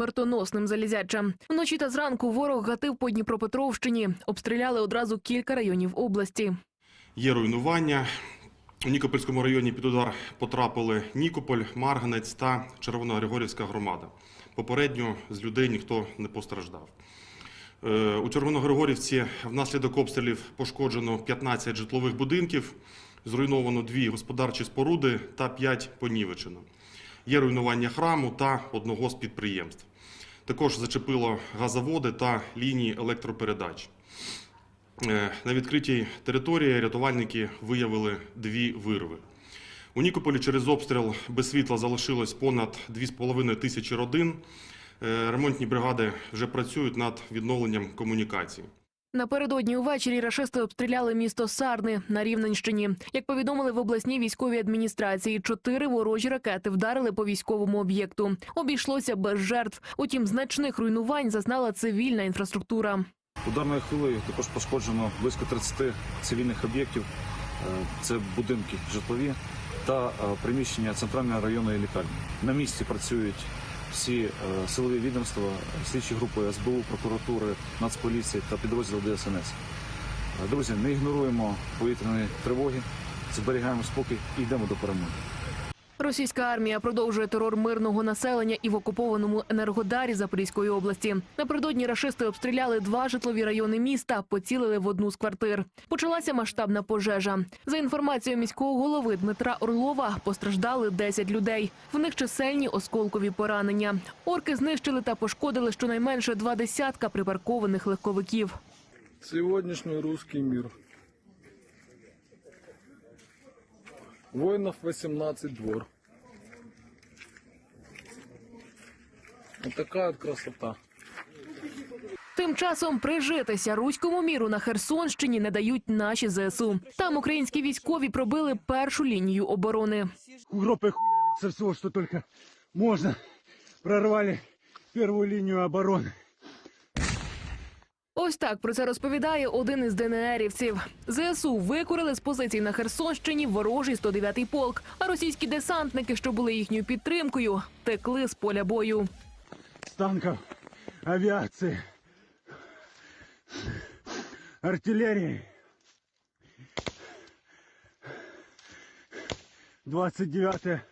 смертоносним залізячам. Вночі та зранку ворог гатив по Дніпропетровщині. Обстріляли одразу кілька районів області. Є руйнування. У Нікопольському районі під удар потрапили Нікополь, Марганець та Червоногригорівська громада. Попередньо з людей ніхто не постраждав. Е, У Червоногригорівці внаслідок обстрілів пошкоджено 15 житлових будинків, зруйновано дві господарчі споруди та 5 понівечено. Є руйнування храму та одного з підприємств. Також зачепило газоводи та лінії електропередач. Е, На відкритій території рятувальники виявили дві вирви. У Нікополі через обстріл без світла залишилось понад 2,5 тисячі родин. Е, Ремонтні бригади вже працюють над відновленням комунікацій. Напередодні увечері рашисти обстріляли місто Сарни на Рівненщині. Як повідомили в обласній військовій адміністрації, чотири ворожі ракети вдарили по військовому об'єкту. Обійшлося без жертв. Утім, значних руйнувань зазнала цивільна інфраструктура. Ударною хвилею також пошкоджено близько 30 цивільних об'єктів. Е, Це будинки житлові та е, приміщення центральної районної лікарні. На місці працюють всі е, силові відомства, слідчі групи СБУ, прокуратури, Нацполіції та підрозділи ДСНС. Е, Друзі, не ігноруємо повітряної тривоги, зберігаємо спокій і йдемо до перемоги. Російська армія продовжує терор мирного населення і в окупованому Енергодарі Запорізької області. Напередодні рашисти обстріляли два житлові райони міста, поцілили в одну з квартир. Почалася масштабна пожежа. За інформацією міського голови Дмитра Орлова, постраждали 10 людей. В них чисельні осколкові поранення. Орки знищили та пошкодили щонайменше два десятка припаркованих легковиків. Сегодняшний русский мир. Воинов 18 двор. Вот такая вот красота. Тим часом прижитися руському міру на Херсонщині не дають наші ЗСУ. Там українські військові пробили першу лінію оборони. Группы хуярится всего, что только можно. Прорвали первую линию обороны. Ось так про це розповідає один із ДНРівців. ЗСУ викурили з позицій на Херсонщині ворожий 109-й полк, а російські десантники, що були їхньою підтримкою, текли з поля бою. С танков, авиации, артиллерии. 29 августа.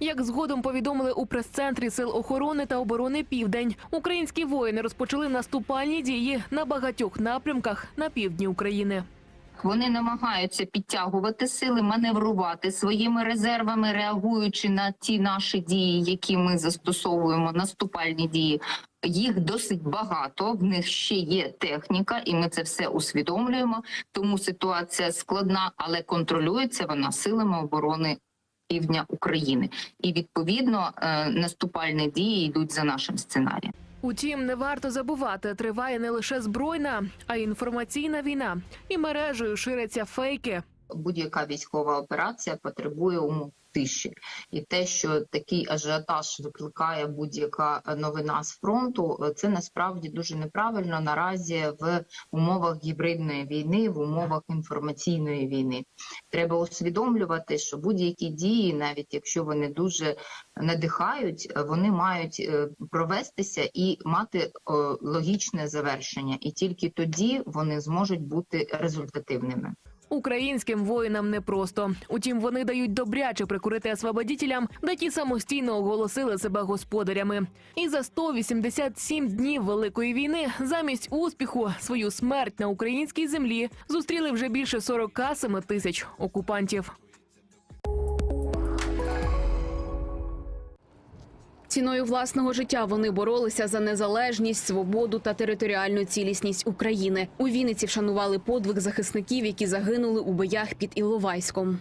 Як згодом повідомили у прес-центрі сил охорони та оборони Південь, українські воїни розпочали наступальні дії на багатьох напрямках на півдні України. Вони намагаються підтягувати сили, маневрувати своїми резервами, реагуючи на ті наші дії, які ми застосовуємо, наступальні дії. Їх досить багато. В них ще є техніка, і ми це все усвідомлюємо. Тому ситуація складна, але контролюється вона силами оборони півдня України. І відповідно е, наступальні дії йдуть за нашим сценарієм. Утім, не варто забувати, триває не лише збройна, а й інформаційна війна. І мережею ширяться фейки. будь-яка військова операція потребує умов тиші, і те, що такий ажіотаж викликає будь-яка новина з фронту, це насправді дуже неправильно наразі в умовах гібридної війни, в умовах інформаційної війни. Треба усвідомлювати, що будь-які дії, навіть якщо вони дуже надихають, вони мають е, провестися і мати логічне завершення, і тільки тоді вони зможуть бути результативними. Українським воїнам непросто. Утім, вони дають добряче прикурити освободітелям, де ті самостійно оголосили себе господарями. І за 187 днів великої війни замість успіху свою смерть на українській землі зустріли вже більше 47 тисяч окупантів. Ціною власного життя вони боролися за незалежність, свободу та територіальну цілісність України. У Вінниці вшанували подвиг захисників, які загинули у боях під Іловайськом.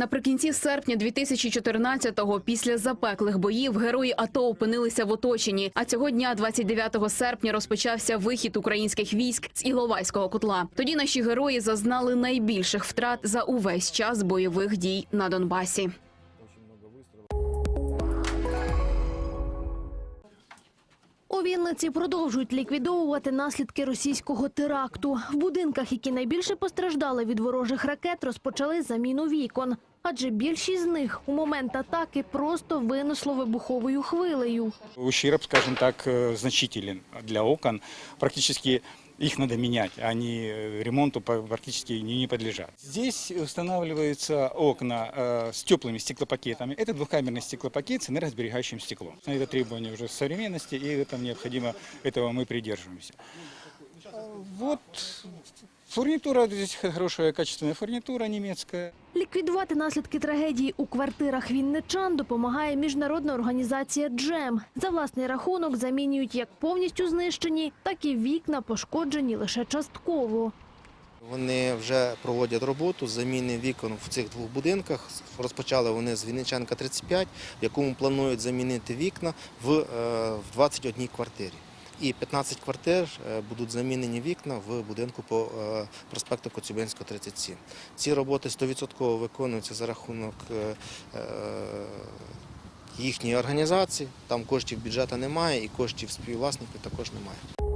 Наприкінці серпня 2014-го, після запеклих боїв, герої АТО опинилися в оточенні. А цього дня, 29 серпня, розпочався вихід українських військ з Іловайського котла. Тоді наші герої зазнали найбільших втрат за увесь час бойових дій на У Вінниці продовжують ліквідовувати наслідки російського теракту. В будинках, які найбільше постраждали від ворожих ракет, розпочали заміну вікон. Адже більшість з них у момент атаки просто винесло вибуховою хвилею. Ущерб, скажем так, э, значителен для окон. Практически их надо менять, они э, ремонту по- практически не не подлежат. Здесь устанавливаются окна э, с теплыми стеклопакетами. Это двухкамерный стеклопакет с энергосберегающим стеклом. Это требование уже современности, и это необходимо, этого мы придерживаемся. Э, Вот фурнитура, здесь хорошая качественная фурнитура немецкая. Ліквідувати наслідки трагедії у квартирах вінничан допомагає міжнародна організація «Джем». За власний рахунок замінюють як повністю знищені, так і вікна пошкоджені лише частково. Вони вже проводять роботу з заміни вікон в цих двох будинках. Розпочали вони з Вінниченка 35, в якому планують замінити вікна в, е, в 21 квартирі. І 15 квартир е, будуть замінені вікна в будинку по е, проспекту Коцюбинського 37. Ці роботи 100% виконуються за рахунок е, їхньої організації. Там коштів бюджету немає і коштів співвласників також немає.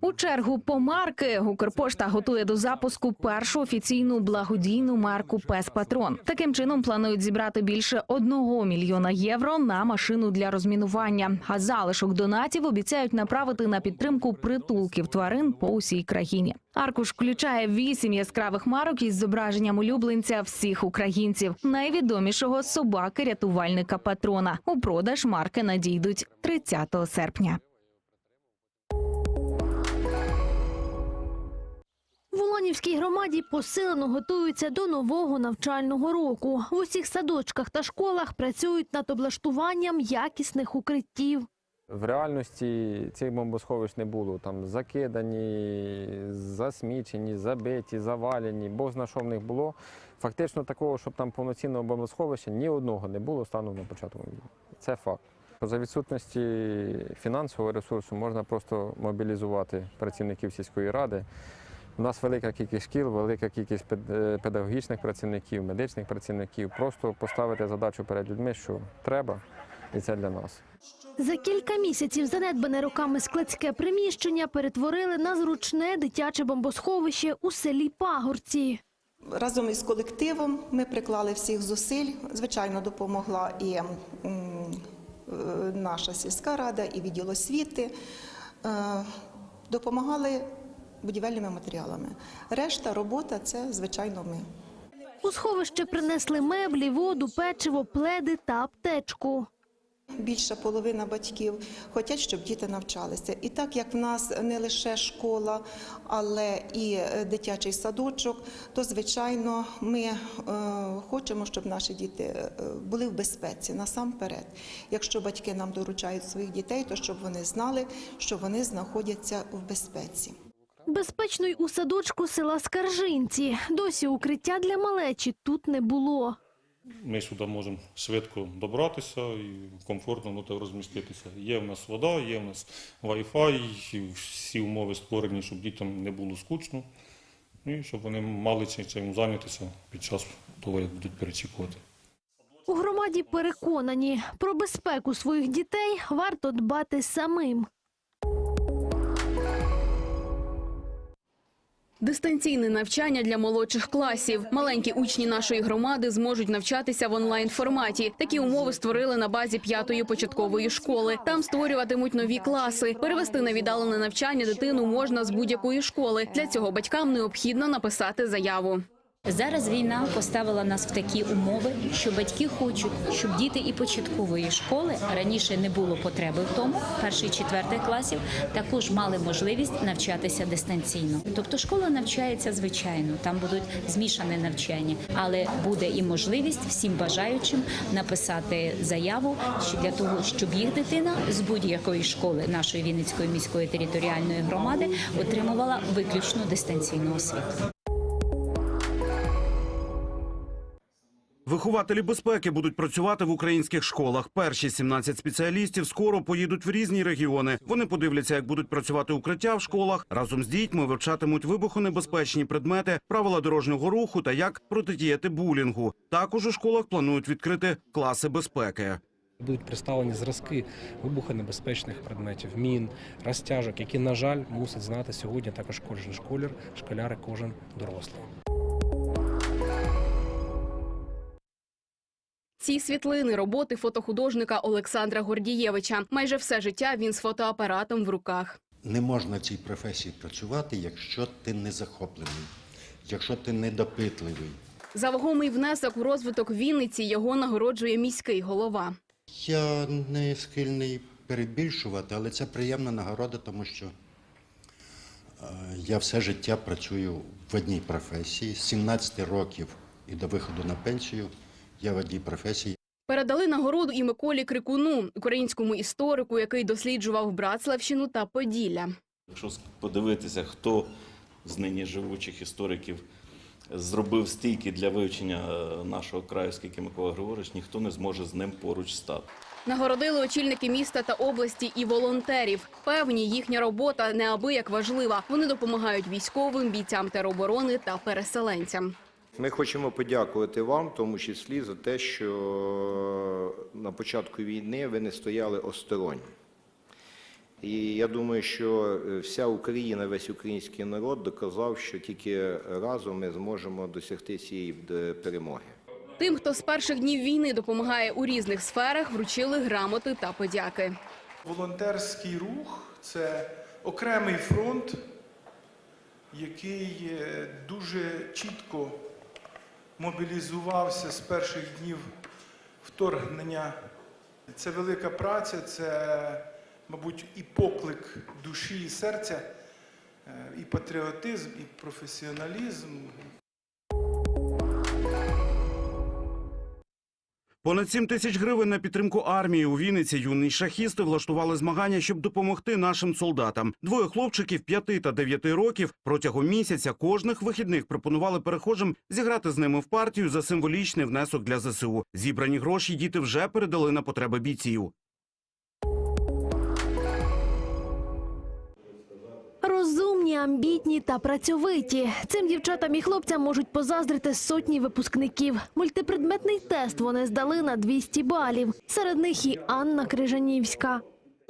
У чергу по марки Укрпошта готує до запуску першу офіційну благодійну марку Пес Патрон. Таким чином планують зібрати більше одного мільйона євро на машину для розмінування. А залишок донатів обіцяють направити на підтримку притулків тварин по усій країні. Аркуш включає вісім яскравих марок із зображенням улюбленця всіх українців, найвідомішого собаки рятувальника патрона. У продаж марки надійдуть 30 серпня. В Уланівській громаді посилено готуються до нового навчального року. В усіх садочках та школах працюють над облаштуванням якісних укриттів. В реальності цих бомбосховищ не було. Там закидані, засмічені, забиті, завалені, бо зна що в них було. Фактично такого, щоб там повноцінного бомбосховища ні одного не було станом на початку війни. Це факт. За відсутності фінансового ресурсу можна просто мобілізувати працівників сільської ради. У нас велика кількість шкіл, велика кількість е, педагогічних працівників, медичних працівників. Просто поставити задачу перед людьми, що треба, і це для нас. За кілька місяців занедбане роками складське приміщення перетворили на зручне дитяче бомбосховище у селі Пагорці. Разом із колективом ми приклали всіх зусиль. Звичайно, допомогла і е, наша сільська рада, і відділ освіти. Е, Допомагали будівельними матеріалами. Решта робота це, звичайно, ми. У сховище принесли меблі, воду, печиво, пледи та аптечку. Більша половина батьків хочуть, щоб діти навчалися. І так як в нас не лише школа, але і е, дитячий садочок, то звичайно ми е, хочемо, щоб наші діти е, були в безпеці насамперед. Якщо батьки нам доручають своїх дітей, то щоб вони знали, що вони знаходяться в безпеці. Безпечно й у садочку села Скаржинці. Досі укриття для малечі тут не було. Ми сюди можемо швидко добратися і комфортно ну, розміститися. Є в нас вода, є в нас Wi-Fi, всі умови створені, щоб дітям не було скучно, і щоб вони мали чим зайнятися під час того, як будуть перечікувати. У громаді переконані, про безпеку своїх дітей варто дбати самим. Дистанційне навчання для молодших класів. Маленькі учні нашої громади зможуть навчатися в онлайн форматі. Такі умови створили на базі п'ятої початкової школи. Там створюватимуть нові класи. Перевести на віддалене навчання дитину можна з будь-якої школи. Для цього батькам необхідно написати заяву. Зараз війна поставила нас в такі умови, що батьки хочуть, щоб діти і початкової школи раніше не було потреби в тому, перший четвертих класів також мали можливість навчатися дистанційно. Тобто школа навчається звичайно, там будуть змішане навчання, але буде і можливість всім бажаючим написати заяву для того, щоб їх дитина з будь-якої школи нашої Вінницької міської територіальної громади отримувала виключно дистанційну освіту. Вихователі безпеки будуть працювати в українських школах. Перші 17 спеціалістів скоро поїдуть в різні регіони. Вони подивляться, як будуть працювати укриття в школах. Разом з дітьми вивчатимуть вибухонебезпечні предмети, правила дорожнього руху та як протидіяти булінгу. Також у школах планують відкрити класи безпеки. Будуть представлені зразки вибухонебезпечних предметів, мін, розтяжок, які, на жаль, мусить знати сьогодні також кожен школяр, школяр і кожен дорослий. Ці світлини роботи фотохудожника Олександра Гордієвича. Майже все життя він з фотоапаратом в руках. Не можна цій професії працювати, якщо ти не захоплений, якщо ти недопитливий. За вагомий внесок у розвиток Вінниці його нагороджує міський голова. Я не схильний перебільшувати, але це приємна нагорода, тому що е, я все життя працюю в одній професії. З 17 років і до виходу на пенсію я в одній професії. Передали нагороду і Миколі Крикуну, українському історику, який досліджував Братславщину та Поділля. Якщо подивитися, хто з нині живучих істориків зробив стільки для вивчення е, нашого краю, скільки Микола Григорович, ніхто не зможе з ним поруч стати. Нагородили очільники міста та області і волонтерів. Певні, їхня робота неабияк важлива. Вони допомагають військовим, бійцям тероборони та переселенцям. Ми хочемо подякувати вам, в тому числі за те, що на початку війни ви не стояли осторонь. І я думаю, що вся Україна, весь український народ доказав, що тільки разом ми зможемо досягти цієї е, перемоги. Тим, хто з перших днів війни допомагає у різних сферах, вручили грамоти та подяки. Волонтерський рух це окремий фронт, який е, дуже чітко мобілізувався з перших днів вторгнення. Це велика праця, це, мабуть, і поклик душі і серця, е, і патріотизм, і професіоналізм, Понад 7 тисяч гривень на підтримку армії у Вінниці юні шахісти влаштували змагання, щоб допомогти нашим солдатам. Двоє хлопчиків 5 та 9 років протягом місяця кожних вихідних пропонували перехожим зіграти з ними в партію за символічний внесок для ЗСУ. Зібрані гроші діти вже передали на потреби бійців. Розумні, амбітні та працьовиті. Цим дівчатам і хлопцям можуть позаздрити сотні випускників. Мультипредметний тест вони здали на 200 балів. Серед них і Анна Крижанівська.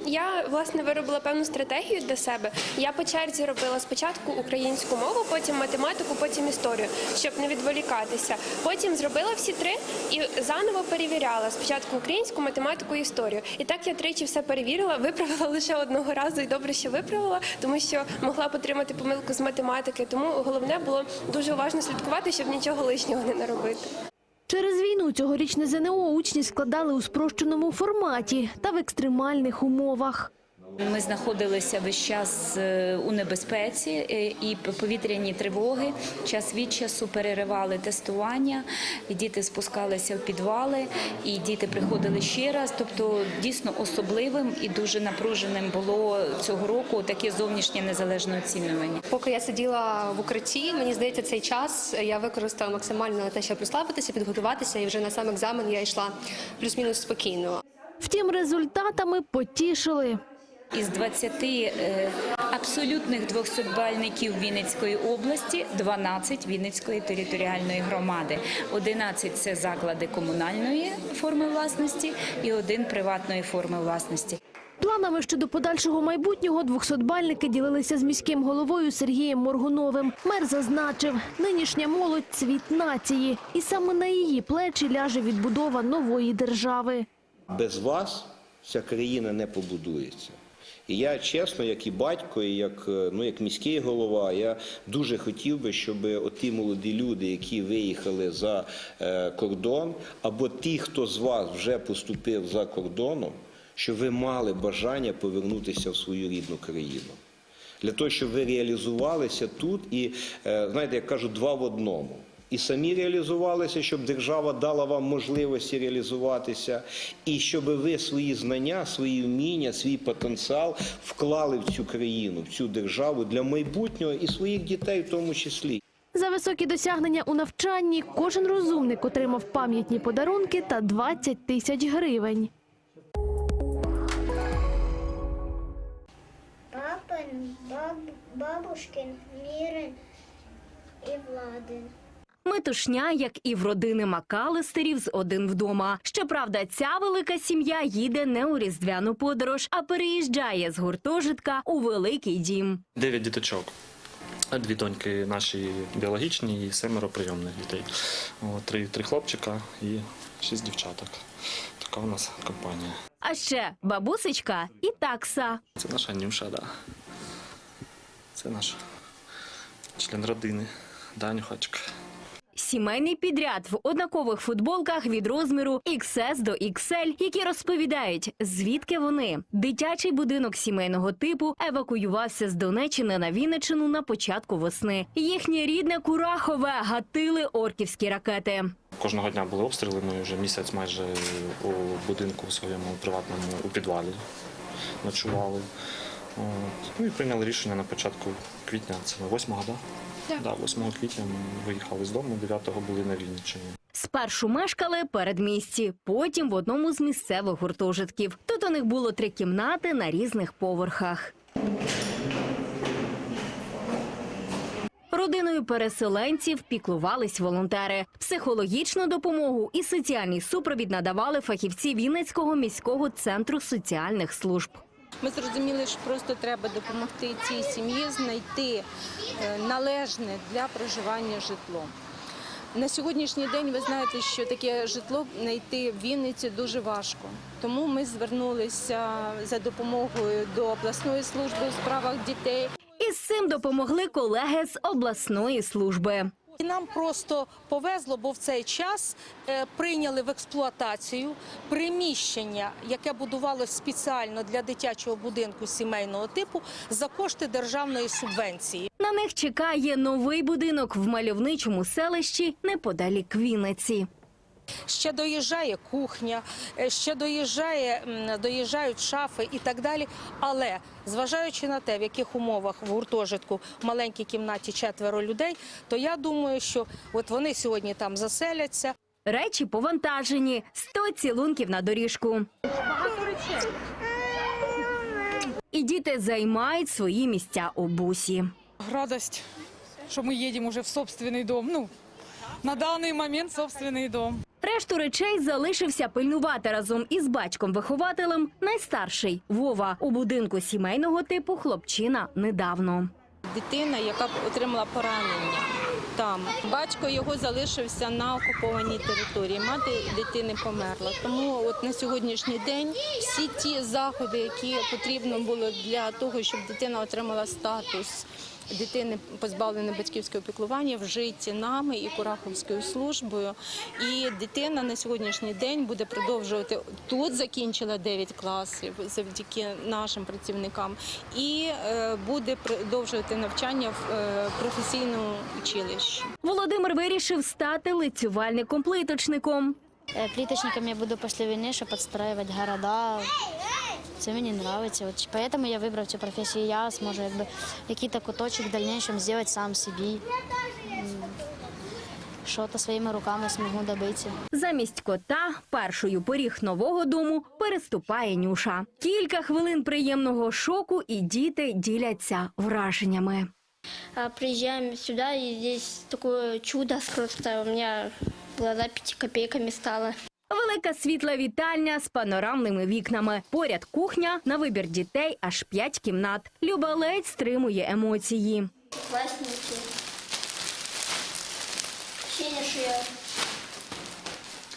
Я власне виробила певну стратегію для себе. Я по черзі робила спочатку українську мову, потім математику, потім історію, щоб не відволікатися. Потім зробила всі три і заново перевіряла спочатку українську, математику, історію. І так я тричі все перевірила, виправила лише одного разу, і добре, що виправила, тому що могла потримати помилку з математики. Тому головне було дуже уважно слідкувати, щоб нічого лишнього не наробити. Через війну цьогорічне ЗНО учні складали у спрощеному форматі та в екстремальних умовах. Ми знаходилися весь час е, у небезпеці е, і повітряні тривоги. Час від часу переривали тестування, і діти спускалися в підвали, і діти приходили ще раз. Тобто дійсно особливим і дуже напруженим було цього року таке зовнішнє незалежне оцінювання. Поки я сиділа в укритті, мені здається, цей час я використала максимально на те, щоб розслабитися, підготуватися, і вже на сам екзамен я йшла плюс-мінус спокійно. Втім, результатами потішили. Із 20 е, абсолютних 200-бальників Вінницької області 12 Вінницької територіальної громади. 11 – це заклади комунальної форми власності і один приватної форми власності. Планами щодо подальшого майбутнього двохсотбальники ділилися з міським головою Сергієм Моргуновим. Мер зазначив, нинішня молодь – цвіт нації. І саме на її плечі ляже відбудова нової держави. Без вас ця країна не побудується. І я чесно, як і батько, і як, е, ну, як міський голова, я дуже хотів би, щоб оті молоді люди, які виїхали за е, кордон, або ті, хто з вас вже поступив за кордоном, щоб ви мали бажання повернутися в свою рідну країну. Для того, щоб ви реалізувалися тут і, е, знаєте, як кажуть, два в одному. І самі реалізувалися, щоб держава дала вам можливості реалізуватися, і щоб ви свої знання, свої вміння, свій потенціал вклали в цю країну, в цю державу для майбутнього і своїх дітей в тому числі. За високі досягнення у навчанні кожен розумник отримав пам'ятні подарунки та 20 тисяч гривень. Папин, баб, бабушкин, Мірин і Владин. Метушня, як і в родини Макалестерів з один вдома. Щоправда, ця велика сім'я їде не у різдвяну подорож, а переїжджає з гуртожитка у великий дім. Дев'ять діточок. Дві доньки наші біологічні і семеро прийомних дітей. О, Три, три хлопчика і шість дівчаток. Така у нас компанія. А ще бабусечка і такса. Це наша Нюша, да. Це наш член родини, Данюхачка. Сімейний підряд в однакових футболках від розміру XS до XL, які розповідають, звідки вони. Дитячий будинок сімейного типу евакуювався з Донеччини на Вінниччину на початку весни. Їхнє рідне Курахове гатили орківські ракети. Кожного дня були обстріли. Ми вже місяць майже у будинку своєму приватному у підвалі ночували. От. Ну і прийняли рішення на початку квітня. Це ми 8-го, да? Так. Да, 8 квітня ми виїхали з дому, 9-го були на Вінниччині. Спершу мешкали передмісті, потім в одному з місцевих гуртожитків. Тут у них було три кімнати на різних поверхах. Родиною переселенців піклувались волонтери. Психологічну допомогу і соціальний супровід надавали фахівці Вінницького міського центру соціальних служб. Ми зрозуміли, що просто треба допомогти цій сім'ї знайти е, належне для проживання житло. На сьогоднішній день ви знаєте, що таке житло знайти в Вінниці дуже важко. Тому ми звернулися за допомогою до обласної служби у справах дітей. Із цим допомогли колеги з обласної служби. І нам просто повезло, бо в цей час е, прийняли в експлуатацію приміщення, яке будувалось спеціально для дитячого будинку сімейного типу за кошти державної субвенції. На них чекає новий будинок в мальовничому селищі неподалік Вінниці. Ще доїжджає кухня, е, ще доїжджає, доїжджають шафи і так далі. Але зважаючи на те, в яких умовах в гуртожитку в маленькій кімнаті четверо людей, то я думаю, що от вони сьогодні там заселяться. Речі повантажені, 100 цілунків на доріжку. І діти займають свої місця у бусі. Радость, что мы едем уже в собственный дом. Ну, на данный момент собственный дом. Решту речей залишився пильнувати разом із батьком-вихователем найстарший Вова. У будинку сімейного типу хлопчина недавно. Дитина, яка отримала поранення там. Батько його залишився на окупованій території. Мати дитини померла. Тому от на сьогоднішній день всі ті заходи, які потрібно було для того, щоб дитина отримала статус Дитини позбавленої батьківського піклування вжиті нами і Кураховською службою. І дитина на сьогоднішній день буде продовжувати тут. Закінчила 9 класів завдяки нашим працівникам, і е, буде продовжувати навчання в е, професійному училищі. Володимир вирішив стати лицювальником-плиточником. Э, Плиточником я буду после войны, чтобы подстраивать города. Це мені нравится. Вот поэтому я выбрал цю профессию. Я зможу якби який-то куточек в дальнейшем сделать сам собі. Що-то своїми руками змогу добитися. Замість кота першою поріг нового дому переступає Нюша. Кілька хвилин приємного шоку, і діти діляться враженнями. А, Приезжаем сюда, и здесь такое чудо просто. У меня глаза пяти копейками стало. Велика світла вітальня з панорамними вікнами. Поряд кухня на вибір дітей аж п'ять кімнат. Люба ледь стримує емоції. Классненькие. Ощущение, что я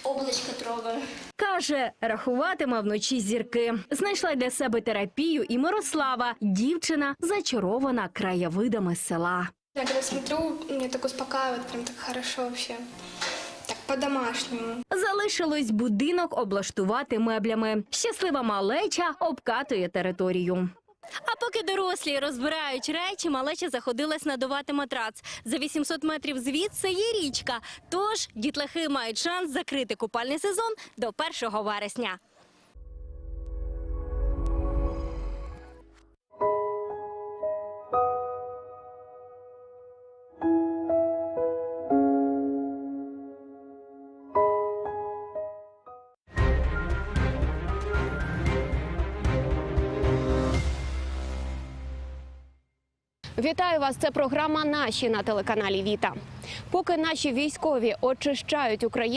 облачко трогаю. Каже, рахуватиме вночі зірки. Знайшла для себе терапію і Мирослава, дівчина, зачарована краєвидами села. Я когда смотрю, мне так успокаивает, прям так хорошо вообще. Так по-домашнему. Залишилось будинок облаштувати меблями. Щаслива малеча обкатує територію. А поки дорослі розбирають речі, малеча заходилась надувати матрац. За 800 метрів звідси є річка. Тож дітлахи мають шанс закрити купальний сезон до 1 вересня. Вітаю вас! Це програма Наші на телеканалі Віта. Поки наші військові очищають Україну.